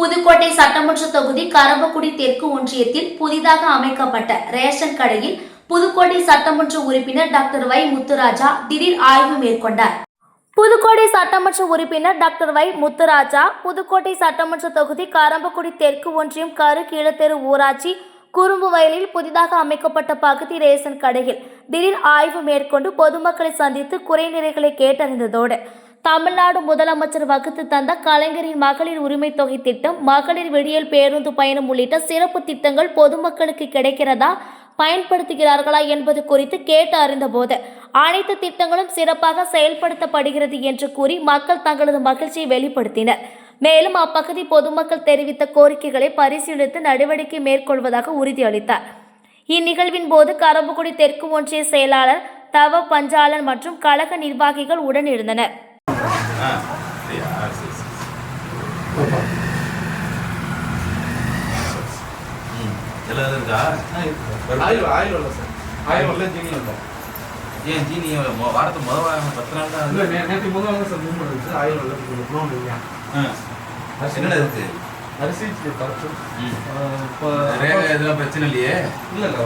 புதுக்கோட்டை சட்டமன்ற தொகுதி கரம்பக்குடி தெற்கு ஒன்றியத்தில் புதிதாக அமைக்கப்பட்ட ரேஷன் கடையில் புதுக்கோட்டை சட்டமன்ற உறுப்பினர் டாக்டர் வை முத்துராஜா திடீர் ஆய்வு மேற்கொண்டார். புதுக்கோட்டை சட்டமன்ற உறுப்பினர் டாக்டர் வை முத்துராஜா புதுக்கோட்டை சட்டமன்ற தொகுதி கரம்பக்குடி தெற்கு ஒன்றியம் கரு கீழத்தெரு ஊராட்சி குறும்பு வயலில் புதிதாக அமைக்கப்பட்ட பகுதி ரேஷன் கடையில் திடீர் ஆய்வு மேற்கொண்டு பொதுமக்களை சந்தித்து குறைநிறைகளை கேட்டறிந்ததோடு தமிழ்நாடு முதலமைச்சர் வகுத்து தந்த கலைஞரின் மகளிர் உரிமை தொகை திட்டம் மகளிர் விடியல் பேருந்து பயணம் உள்ளிட்ட சிறப்பு திட்டங்கள் பொதுமக்களுக்கு கிடைக்கிறதா பயன்படுத்துகிறார்களா என்பது குறித்து கேட்டு அறிந்தபோது அனைத்து திட்டங்களும் சிறப்பாக செயல்படுத்தப்படுகிறது என்று கூறி மக்கள் தங்களது மகிழ்ச்சியை வெளிப்படுத்தினர். மேலும் அப்பகுதி பொதுமக்கள் தெரிவித்த கோரிக்கைகளை பரிசீலித்து நடவடிக்கை மேற்கொள்வதாக உறுதியளித்தார். இந்நிகழ்வின் போது கரம்புக்குடி தெற்கு ஒன்றிய செயலாளர் தவ பஞ்சாலன் மற்றும் கழக நிர்வாகிகள் உடன் இருந்தனர் ஆ அப்படியா சரி சரி ம் எல்லாம் இருக்கா? ஆயில் ஆயில் வரல சார். ஆயில் வரல ஜீனி ஏன் ஜீனி மொ- வாரத்துக்கு முத வாரம் பத்து நாள் தான் இல்லை நேற்று முதல் சார் மூணு இருந்துச்சு ஆயில் வரல கொஞ்சம் ப்ரோன் இல்லையா? ஆ. என்னடா இருக்கு அரிசி பருப்பு ம். இப்போ இதெல்லாம் பிரச்சனை இல்லையே? இல்லை இல்லை